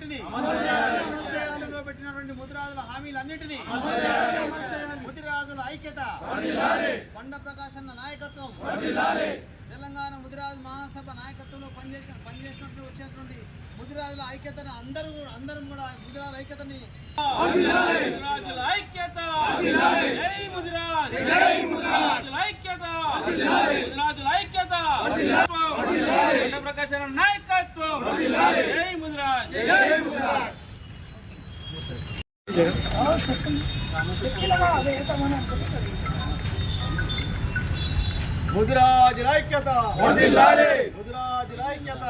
హామీలన్నిటినీ పెట్టినటువంటి ముద్రాజుల హామీలన్నిటినీ ముద్రాజుల ఐక్యత కొండ ప్రకాశన్న నాయకత్వం తెలంగాణ ముదిరాజు మహాసభ నాయకత్వంలో పనిచేసిన పనిచేసినట్టు వచ్చినటువంటి ముదిరాజుల ఐక్యతను అందరూ అందరం కూడా ముదిరాజుల ఐక్యతని నాయకత్వం. ముదిరాజుల ఐక్యత. ముదిరాజుల ఐక్యత.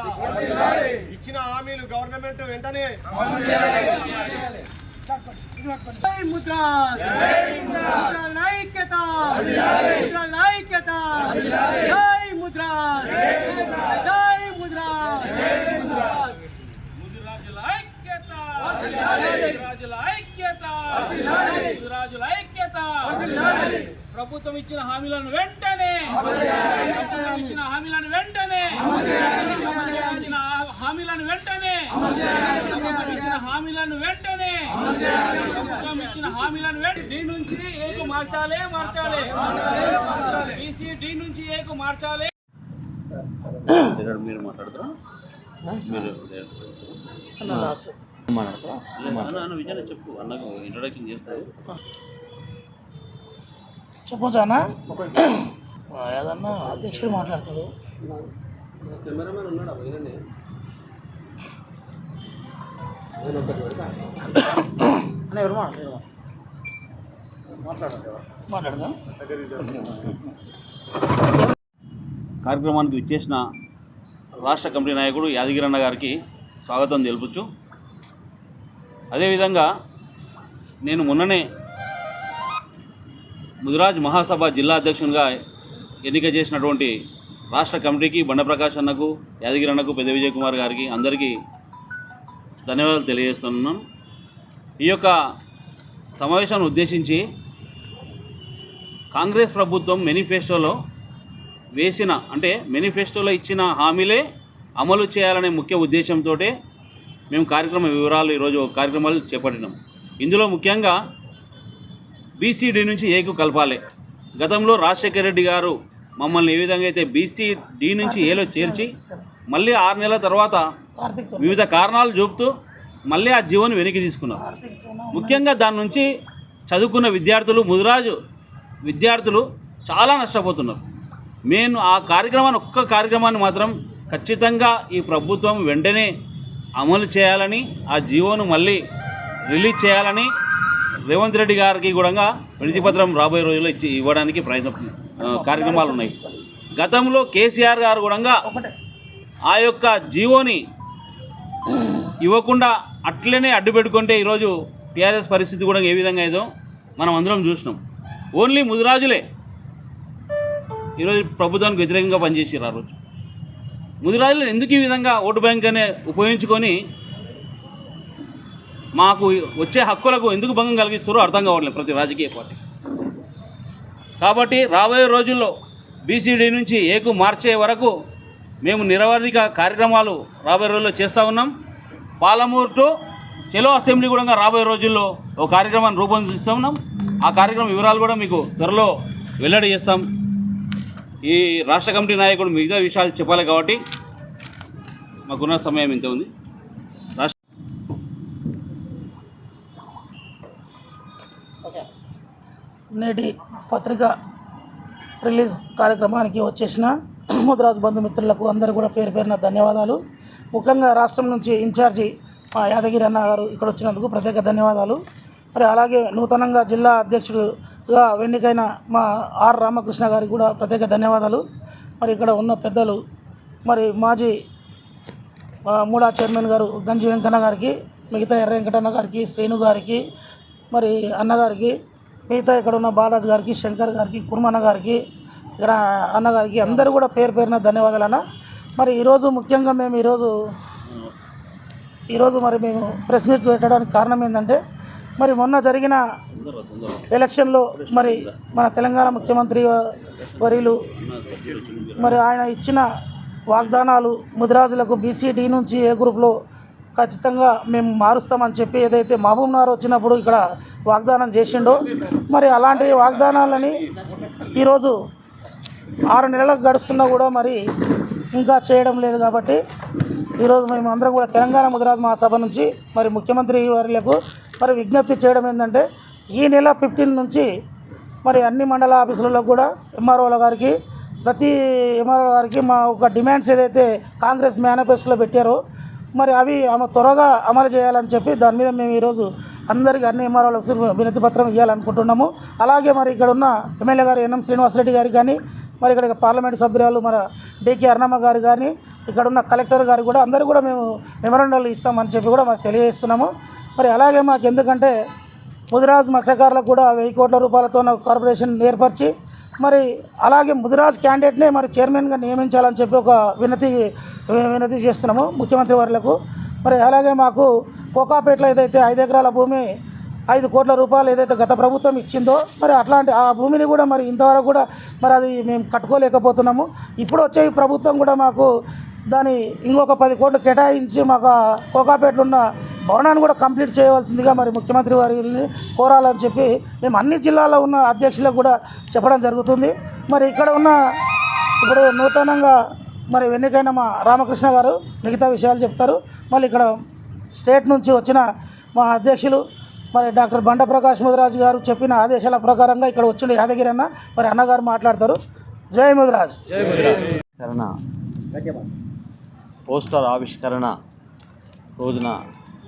ఇచ్చిన హామీలు గవర్నమెంట్ వెంటనే. ముద్రాజుల ఐక్యత. ఐక్యత ముద్రాజ్ జై ముద్రాజ్ ముదిరాజుల ఐక్యత ముదిరాజుల ఐక్యత ముదిరాజుల ఐక్యత ప్రభుత్వం ఇచ్చిన హామీలను వెంటనే ప్రభుత్వం ఇచ్చిన హామీలను వెంటనే ఇచ్చిన హామీలను వెంటనే ఇచ్చిన హామీలను వెంటనే ప్రభుత్వం ఇచ్చిన హామీలను వెంటనే డి నుంచి ఏకు మార్చాలి మార్చాలి బీసీ డి నుంచి ఏకు మార్చాలి మీరు మాట్లాడతారా మీరు చెప్పు. అన్నకు ఇంట్రొడక్షన్ చేస్తారు చెప్పొచ్చు అన్న ఏదన్నా అధ్యక్షుడు మాట్లాడతాడు. కెమెరామెన్ ఉన్నాడా? పోయిననే అన్న ఎవరు మాట్లాడదా. కార్యక్రమానికి విచ్చేసిన రాష్ట్ర కమిటీ నాయకుడు యాదగిరన్న గారికి స్వాగతం తెలుపుచ్చు అదేవిధంగా నేను మొన్ననే ముదిరాజ్ మహాసభ జిల్లా అధ్యక్షునిగా ఎన్నిక చేసినటువంటి రాష్ట్ర కమిటీకి బండప్రకాష్ అన్నకు యాదగిరన్నకు పెద్ద విజయ్ కుమార్ గారికి అందరికీ ధన్యవాదాలు తెలియజేస్తున్నాను ఈ యొక్క సమావేశాన్ని ఉద్దేశించి కాంగ్రెస్ ప్రభుత్వం మేనిఫెస్టోలో వేసిన అంటే మేనిఫెస్టోలో ఇచ్చిన హామీలే అమలు చేయాలనే ముఖ్య ఉద్దేశంతో మేము కార్యక్రమ వివరాలు ఈరోజు కార్యక్రమాలు చేపట్టినాం. ఇందులో ముఖ్యంగా బీసీడీ నుంచి ఏకు కలపాలి. గతంలో రాజశేఖర రెడ్డి గారు మమ్మల్ని ఏ విధంగా అయితే బీసీడీ నుంచి ఏలో చేర్చి మళ్ళీ ఆరు నెలల తర్వాత వివిధ కారణాలు చూపుతూ మళ్ళీ ఆ జీవోని వెనక్కి తీసుకున్నారు. ముఖ్యంగా దాని నుంచి చదువుకున్న విద్యార్థులు ముదిరాజు విద్యార్థులు చాలా నష్టపోతున్నారు. నేను ఆ కార్యక్రమాన్ని ఒక్క కార్యక్రమాన్ని మాత్రం ఖచ్చితంగా ఈ ప్రభుత్వం వెంటనే అమలు చేయాలని ఆ జీవోను మళ్ళీ రిలీజ్ చేయాలని రేవంత్ రెడ్డి గారికి కూడా వినతి పత్రం రాబోయే రోజుల్లో ఇచ్చి ఇవ్వడానికి ప్రయత్నం కార్యక్రమాలు ఉన్నాయి. గతంలో కేసీఆర్ గారు కూడా ఆ యొక్క జీవోని ఇవ్వకుండా అట్లనే అడ్డు పెట్టుకుంటే ఈరోజు టీఆర్ఎస్ పరిస్థితి కూడా ఏ విధంగా ఏదో మనం అందరం చూసినాం. ఓన్లీ ముదిరాజులే ఈరోజు ప్రభుత్వానికి వ్యతిరేకంగా పనిచేసారు ఆ రోజు. ముదిరాజులు ఎందుకు ఈ విధంగా ఓటు బ్యాంక్ అనే ఉపయోగించుకొని మాకు వచ్చే హక్కులకు ఎందుకు భంగం కలిగిస్తారో అర్థం కావట్లేదు ప్రతి రాజకీయ పార్టీ. కాబట్టి రాబోయే రోజుల్లో బీసీడీ నుంచి ఏకు మార్చే వరకు మేము నిరవధిక కార్యక్రమాలు రాబోయే రోజుల్లో చేస్తూ ఉన్నాం. పాలమూరు టు చెలో అసెంబ్లీ కూడా రాబోయే రోజుల్లో ఒక కార్యక్రమాన్ని రూపొందిస్తూ ఉన్నాం. ఆ కార్యక్రమం వివరాలు కూడా మీకు త్వరలో వెల్లడి చేస్తాం. ఈ రాష్ట్ర కమిటీ నాయకుడు మిగతా విషయాలు చెప్పాలి కాబట్టి మాకున్న సమయం ఇంత ఉంది? రాష్ట్ర నేటి పత్రిక రిలీజ్ కార్యక్రమానికి వచ్చేసిన ముద్రాజు బంధుమిత్రులకు అందరూ కూడా పేరు పేరున ధన్యవాదాలు. ముఖ్యంగా రాష్ట్రం నుంచి ఇన్ఛార్జి మా యాదగిరి అన్న గారు ఇక్కడ వచ్చినందుకు ప్రత్యేక ధన్యవాదాలు. మరి అలాగే నూతనంగా జిల్లా అధ్యక్షుడుగా ఎన్నికైన మా ఆర్ రామకృష్ణ గారికి కూడా ప్రత్యేక ధన్యవాదాలు. మరి ఇక్కడ ఉన్న పెద్దలు మరి మాజీ మూడా చైర్మన్ గారు గంజి వెంకన్న గారికి మిగతా ఎర్ర వెంకటన్న గారికి శ్రీను గారికి మరి అన్నగారికి మిగతా ఇక్కడ ఉన్న బాలాజీ గారికి శంకర్ గారికి కుర్మన్న గారికి ఇక్కడ అన్నగారికి అందరూ కూడా పేరు పేరున ధన్యవాదాలు అన్న మరి ఈరోజు ముఖ్యంగా మేము ఈరోజు ఈరోజు మరి మేము ప్రెస్ మీట్ పెట్టడానికి కారణం ఏంటంటే మరి మొన్న జరిగిన ఎలక్షన్లో మరి మన తెలంగాణ ముఖ్యమంత్రి వర్యులు మరి ఆయన ఇచ్చిన వాగ్దానాలు ముదిరాజులకు బీసీడీ నుంచి ఏ గ్రూప్లో ఖచ్చితంగా మేము మారుస్తామని చెప్పి ఏదైతే మహబూబ్ నార్ వచ్చినప్పుడు ఇక్కడ వాగ్దానం చేసిండో మరి అలాంటి వాగ్దానాలని ఈరోజు ఆరు నెలలకు గడుస్తున్నా కూడా మరి ఇంకా చేయడం లేదు కాబట్టి ఈరోజు మేము అందరం కూడా తెలంగాణ ముదిరాజ్ మహాసభ నుంచి మరి ముఖ్యమంత్రి వారిలకు మరి విజ్ఞప్తి చేయడం ఏంటంటే ఈ నెల ఫిఫ్టీన్ నుంచి మరి అన్ని మండల ఆఫీసులలో కూడా ఎంఆర్ఓల గారికి ప్రతి ఎంఆర్ఓ గారికి మా ఒక డిమాండ్స్ ఏదైతే కాంగ్రెస్ మేనిఫెస్టోలో పెట్టారో మరి అవి ఆమె త్వరగా అమలు చేయాలని చెప్పి దాని మీద మేము ఈరోజు అందరికీ అన్ని ఎంఆర్ఓలకు వినతి పత్రం ఇవ్వాలనుకుంటున్నాము అలాగే మరి ఇక్కడ ఉన్న ఎమ్మెల్యే గారు ఎన్ఎం శ్రీనివాసరెడ్డి గారికి కానీ మరి ఇక్కడ పార్లమెంట్ సభ్యురాలు మన డికే అర్ణమ్మ గారు కానీ ఇక్కడ ఉన్న కలెక్టర్ గారు కూడా అందరూ కూడా మేము మెమరాండాలు ఇస్తామని చెప్పి కూడా మరి తెలియజేస్తున్నాము. మరి అలాగే మాకు ఎందుకంటే ముదిరాజ్ మత్స్యకారులకు కూడా వెయ్యి కోట్ల రూపాయలతో కార్పొరేషన్ ఏర్పరిచి మరి అలాగే ముదిరాజ్ క్యాండిడేట్నే మరి చైర్మన్గా నియమించాలని చెప్పి ఒక వినతి వినతి చేస్తున్నాము ముఖ్యమంత్రి వారులకు మరి అలాగే మాకు కోకాపేటలో ఏదైతే ఐదు ఎకరాల భూమి ఐదు కోట్ల రూపాయలు ఏదైతే గత ప్రభుత్వం ఇచ్చిందో మరి అట్లాంటి ఆ భూమిని కూడా మరి ఇంతవరకు కూడా మరి అది మేము కట్టుకోలేకపోతున్నాము. ఇప్పుడు వచ్చే ప్రభుత్వం కూడా మాకు దాని ఇంకొక పది కోట్లు కేటాయించి మాకు ఆ కోకాపేటలో ఉన్న భవనాన్ని కూడా కంప్లీట్ చేయవలసిందిగా మరి ముఖ్యమంత్రి వారిని కోరాలని చెప్పి మేము అన్ని జిల్లాల్లో ఉన్న అధ్యక్షులకు కూడా చెప్పడం జరుగుతుంది. మరి ఇక్కడ ఉన్న ఇప్పుడు నూతనంగా మరి ఎన్నికైన మా రామకృష్ణ గారు మిగతా విషయాలు చెప్తారు. మళ్ళీ ఇక్కడ స్టేట్ నుంచి వచ్చిన మా అధ్యక్షులు మరి డాక్టర్ బండ ప్రకాష్ ముదిరాజు గారు చెప్పిన ఆదేశాల ప్రకారంగా ఇక్కడ వచ్చిన యాదగిరి అన్న. మరి అన్నగారు మాట్లాడతారు. జై ముదిరాజ్. ఆవిష్కరణ పోస్టర్ ఆవిష్కరణ రోజున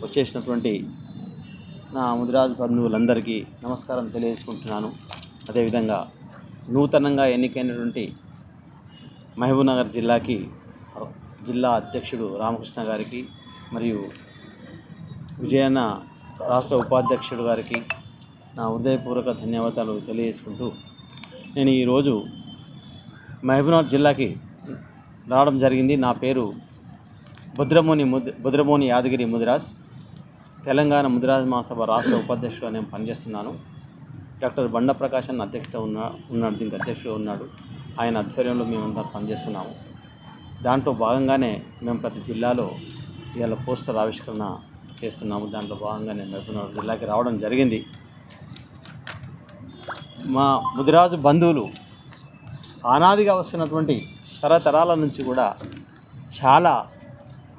వచ్చేసినటువంటి నా ముదిరాజు బంధువులందరికీ నమస్కారం తెలియజేసుకుంటున్నాను. అదేవిధంగా నూతనంగా ఎన్నికైనటువంటి మహబూబ్నగర్ జిల్లాకి జిల్లా అధ్యక్షుడు రామకృష్ణ గారికి మరియు విజయన్న రాష్ట్ర ఉపాధ్యక్షుడు గారికి నా హృదయపూర్వక ధన్యవాదాలు తెలియజేసుకుంటూ నేను ఈరోజు మహబూబ్నగర్ జిల్లాకి రావడం జరిగింది. నా పేరు భద్రమోని ముద్ భద్రమోని యాదగిరి ముదిరాజ్. తెలంగాణ ముదిరాజ మహాసభ రాష్ట్ర ఉపాధ్యక్షుడుగా నేను పనిచేస్తున్నాను. డాక్టర్ బండ ప్రకాష్ అన్న అధ్యక్షత ఉన్న ఉన్నాడు దీనికి అధ్యక్షుడు ఉన్నాడు. ఆయన ఆధ్వర్యంలో మేమంతా పనిచేస్తున్నాము. దాంట్లో భాగంగానే మేము ప్రతి జిల్లాలో ఇవాళ పోస్టర్ ఆవిష్కరణ చేస్తున్నాము. దాంట్లో భాగంగానే మహబూబ్నగర్ జిల్లాకి రావడం జరిగింది. మా ముదిరాజు బంధువులు ఆనాదిగా వస్తున్నటువంటి తరతరాల నుంచి కూడా చాలా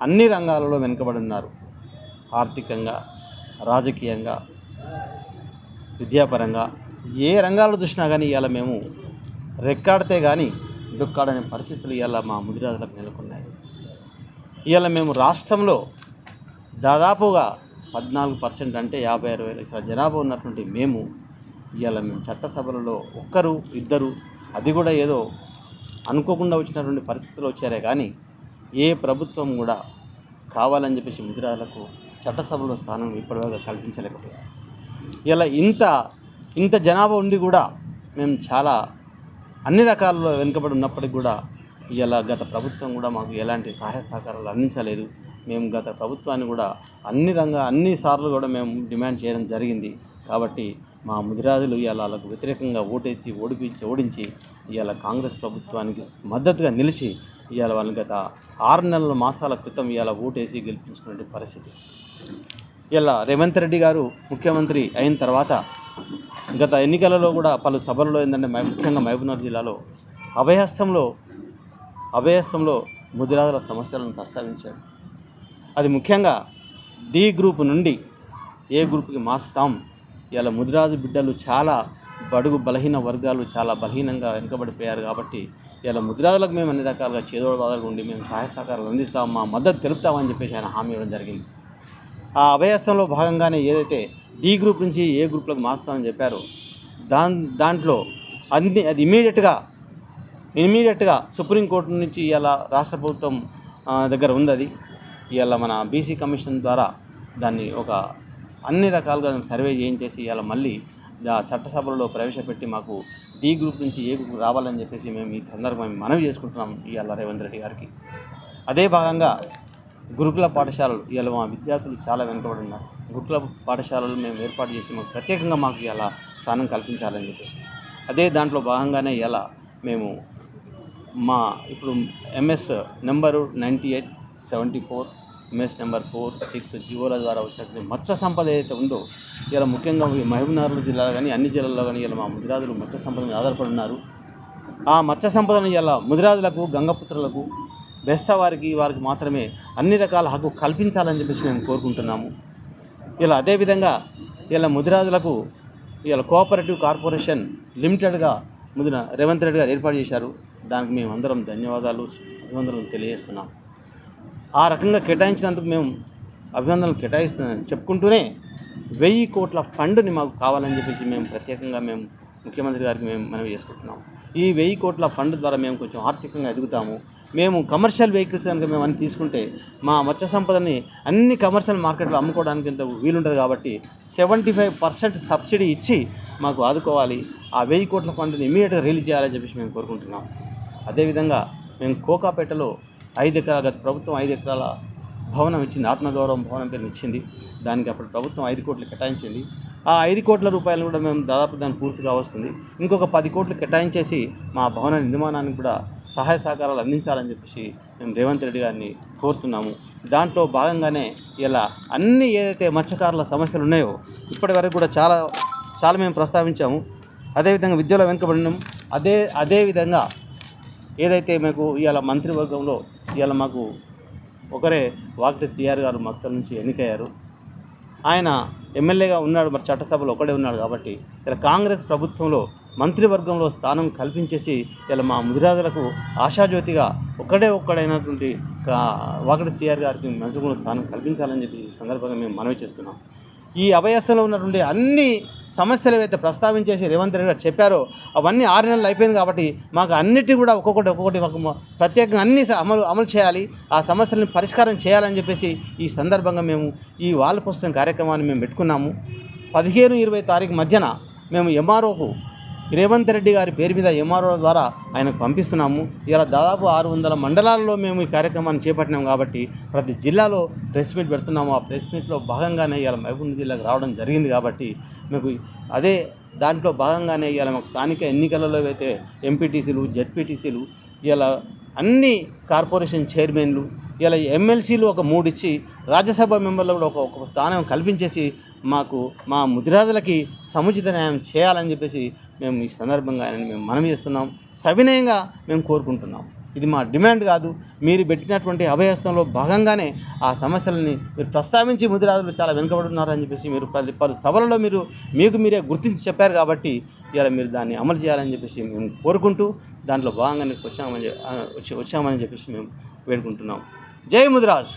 అన్ని రంగాలలో వెనుకబడి ఉన్నారు. ఆర్థికంగా రాజకీయంగా విద్యాపరంగా ఏ రంగాల్లో చూసినా కానీ ఇవాళ మేము రెక్కాడితే కానీ దుక్కాడనే పరిస్థితులు ఇవాళ మా ముదిరాజులకు నెలకొన్నాయి. ఇవాళ మేము రాష్ట్రంలో దాదాపుగా పద్నాలుగు పర్సెంట్ అంటే యాభై అరవై లక్షల జనాభా ఉన్నటువంటి మేము ఇవాళ మేము చట్టసభలలో ఒక్కరు ఇద్దరు అది కూడా ఏదో అనుకోకుండా వచ్చినటువంటి పరిస్థితులు వచ్చారే కానీ ఏ ప్రభుత్వం కూడా కావాలని చెప్పేసి ముదిరాజులకు చట్టసభలో స్థానం ఇప్పటివరకు కల్పించలేకపోయారు. ఇలా ఇంత ఇంత జనాభా ఉండి కూడా మేము చాలా అన్ని రకాలలో వెనుకబడి ఉన్నప్పటికీ కూడా ఇలా గత ప్రభుత్వం కూడా మాకు ఎలాంటి సహాయ సహకారాలు అందించలేదు. మేము గత ప్రభుత్వాన్ని కూడా అన్ని రంగ అన్ని సార్లు కూడా మేము డిమాండ్ చేయడం జరిగింది. కాబట్టి మా ముదిరాజులు ఇవాళ వాళ్ళకు వ్యతిరేకంగా ఓటేసి ఓడిపించి ఓడించి ఇవాళ కాంగ్రెస్ ప్రభుత్వానికి మద్దతుగా నిలిచి ఇవాళ వాళ్ళని గత ఆరు నెలల మాసాల క్రితం ఇవాళ ఓటేసి గెలిపించుకునే పరిస్థితి. ఇలా రేవంత్ రెడ్డి గారు ముఖ్యమంత్రి అయిన తర్వాత గత ఎన్నికలలో కూడా పలు సభలలో ఏంటంటే ముఖ్యంగా మహబూబ్నగర్ జిల్లాలో అభయహస్తంలో అభయహస్తంలో ముదిరాజుల సమస్యలను ప్రస్తావించారు. అది ముఖ్యంగా డి గ్రూప్ నుండి ఏ గ్రూప్కి మార్స్తాం? ఇలా ముదిరాజు బిడ్డలు చాలా బడుగు బలహీన వర్గాలు చాలా బలహీనంగా వెనుకబడిపోయారు కాబట్టి ఇలా ముదిరాజులకు మేము అన్ని రకాలుగా చేదోడు బాధలు ఉండి మేము సహాయ సహకారాలు అందిస్తాం మా మద్దతు తెలుపుతామని చెప్పేసి ఆయన హామీ ఇవ్వడం జరిగింది. ఆ అభయాసంలో భాగంగానే ఏదైతే డి గ్రూప్ నుంచి ఏ గ్రూప్లకు మారుస్తామని చెప్పారో దాన్ దాంట్లో అన్ని అది ఇమీడియట్గా ఇమీడియట్గా సుప్రీంకోర్టు నుంచి ఇలా రాష్ట్ర ప్రభుత్వం దగ్గర ఉంది అది ఇవాళ మన బీసీ కమిషన్ ద్వారా దాన్ని ఒక అన్ని రకాలుగా సర్వే చేయించేసి ఇవాళ మళ్ళీ చట్టసభలో చట్టసభలలో ప్రవేశపెట్టి మాకు డి గ్రూప్ నుంచి ఏ గ్రూప్ రావాలని చెప్పేసి మేము ఈ సందర్భంగా మనవి చేసుకుంటున్నాం ఇవాళ రేవంత్ రెడ్డి గారికి. అదే భాగంగా గురుకుల పాఠశాలలు ఇలా మా విద్యార్థులు చాలా వెనుకబడి ఉన్నారు గురుకుల పాఠశాలలు మేము ఏర్పాటు చేసి మాకు ప్రత్యేకంగా మాకు ఇలా స్థానం కల్పించాలని చెప్పేసి. అదే దాంట్లో భాగంగానే ఇలా మేము మా ఇప్పుడు MS number ninety eight seventy four MS number four six జీవోల ద్వారా వచ్చినటువంటి మత్స్య సంపద ఏదైతే ఉందో ఇలా ముఖ్యంగా మహబూబ్నగర్ జిల్లాలో కానీ అన్ని జిల్లాల్లో కానీ ఇలా మా ముదిరాజులు మత్స్య సంపద మీద ఆధారపడి ఉన్నారు. ఆ మత్స్య సంపదను ఇలా ముదిరాజులకు గంగపుత్రులకు బెస్త వారికి వారికి మాత్రమే అన్ని రకాల హక్కు కల్పించాలని చెప్పేసి మేము కోరుకుంటున్నాము. ఇలా అదేవిధంగా ఇలా ముదిరాజులకు ఇలా కోఆపరేటివ్ కార్పొరేషన్ లిమిటెడ్గా ముదిన రేవంత్ రెడ్డి గారు ఏర్పాటు చేశారు. దానికి మేము అందరం ధన్యవాదాలు అభివందనలు తెలియజేస్తున్నాం. ఆ రకంగా కేటాయించినందుకు మేము అభినందనలు కేటాయిస్తున్నాం. చెప్పుకుంటూనే వెయ్యి కోట్ల ఫండ్ని మాకు కావాలని చెప్పేసి మేము ప్రత్యేకంగా మేము ముఖ్యమంత్రి గారికి మేము మనవి చేసుకుంటున్నాం. ఈ వెయ్యి కోట్ల ఫండ్ ద్వారా మేము కొంచెం ఆర్థికంగా ఎదుగుతాము. మేము కమర్షియల్ వెహికల్స్ కనుక మేము అన్ని తీసుకుంటే మా మత్స్య సంపదని అన్ని కమర్షియల్ మార్కెట్లో అమ్ముకోవడానికి ఇంత వీలుంటుంది కాబట్టి సెవెంటీ ఫైవ్ పర్సెంట్ సబ్సిడీ ఇచ్చి మాకు ఆదుకోవాలి. ఆ వెయ్యి కోట్ల ఫండ్ని ఇమీడియట్గా రిలీజ్ చేయాలని చెప్పేసి మేము కోరుకుంటున్నాం. అదేవిధంగా మేము కోకాపేటలో ఐదు ఎకరాల గత ప్రభుత్వం ఐదు ఎకరాల భవనం ఇచ్చింది ఆత్మగౌరవం భవనం పేరు ఇచ్చింది. దానికి అప్పుడు ప్రభుత్వం ఐదు కోట్లు కేటాయించింది. ఆ ఐదు కోట్ల రూపాయలు కూడా మేము దాదాపు దాన్ని పూర్తిగా వస్తుంది ఇంకొక పది కోట్లు కేటాయించేసి మా భవన నిర్మాణానికి కూడా సహాయ సహకారాలు అందించాలని చెప్పేసి మేము రేవంత్ రెడ్డి గారిని కోరుతున్నాము. దాంట్లో భాగంగానే ఇలా అన్ని ఏదైతే మత్స్యకారుల సమస్యలు ఉన్నాయో ఇప్పటి వరకు కూడా చాలా చాలా మేము ప్రస్తావించాము. అదేవిధంగా విద్యలో వెనుకబడినాం. అదే అదేవిధంగా ఏదైతే మీకు ఇవాళ మంత్రివర్గంలో ఇవాళ మాకు ఒకరే వాకిటి సిఆర్ గారు మక్తల నుంచి ఎన్నికయ్యారు. ఆయన ఎమ్మెల్యేగా ఉన్నాడు మరి చట్టసభలో ఒకడే ఉన్నాడు కాబట్టి ఇలా కాంగ్రెస్ ప్రభుత్వంలో మంత్రివర్గంలో స్థానం కల్పించేసి ఇలా మా ముదిరాజులకు ఆశాజ్యోతిగా ఒక్కడే ఒక్కడైనటువంటి కా- వాకటి సిఆర్ గారికి మంత్రివర్గంలో స్థానం కల్పించాలని చెప్పి ఈ సందర్భంగా మేము మనవి చేస్తున్నాం. ఈ అభయస్థంలో ఉన్నటువంటి అన్ని సమస్యలు ఏవైతే ప్రస్తావించేసి రేవంత్ రెడ్డి గారు చెప్పారో అవన్నీ ఆరు నెలలు అయిపోయింది కాబట్టి మాకు అన్నిటి కూడా ఒక్కొక్కటి ఒక్కొక్కటి ప్రత్యేకంగా అన్ని అమలు అమలు చేయాలి. ఆ సమస్యలను పరిష్కారం చేయాలని చెప్పేసి ఈ సందర్భంగా మేము ఈ వాళ్ళ పుస్తకం కార్యక్రమాన్ని మేము పెట్టుకున్నాము. పదిహేను ఇరవై తారీఖు మధ్యన మేము ఎంఆర్ఓకు రేవంత్ రెడ్డి గారి పేరు మీద ఎంఆర్ఓ ద్వారా ఆయనకు పంపిస్తున్నాము. ఇలా దాదాపు ఆరు వందల మండలాల్లో మేము ఈ కార్యక్రమాన్ని చేపట్టినాం కాబట్టి ప్రతి జిల్లాలో ప్రెస్ మీట్ పెడుతున్నాము. ఆ ప్రెస్ మీట్లో భాగంగానే ఇలా మహబూబ్ జిల్లాకు రావడం జరిగింది కాబట్టి మీకు అదే దాంట్లో భాగంగానే ఇలా మాకు స్థానిక ఎన్నికలలో అయితే ఎంపీటీసీలు జెడ్పీటీసీలు ఇలా అన్ని కార్పొరేషన్ చైర్మన్లు ఇలా ఎమ్మెల్సీలు ఒక మూడు ఇచ్చి రాజ్యసభ మెంబర్లు కూడా ఒక స్థానం కల్పించేసి మాకు మా ముదిరాజులకి సముచిత న్యాయం చేయాలని చెప్పేసి మేము ఈ సందర్భంగా ఆయనని మేము మనం చేస్తున్నాం. సవినయంగా మేము కోరుకుంటున్నాం. ఇది మా డిమాండ్ కాదు. మీరు పెట్టినటువంటి అభయస్థంలో భాగంగానే ఆ సమస్యలని మీరు ప్రస్తావించి ముదిరాజులు చాలా వెనుకబడుతున్నారని చెప్పేసి మీరు పలు పలు సభలలో మీరు మీకు మీరే గుర్తించి చెప్పారు కాబట్టి ఇలా మీరు దాన్ని అమలు చేయాలని చెప్పేసి మేము కోరుకుంటూ దాంట్లో భాగంగానే వచ్చామని వచ్చి వచ్చామని చెప్పేసి మేము వేడుకుంటున్నాం. జై ముదిరాజ్!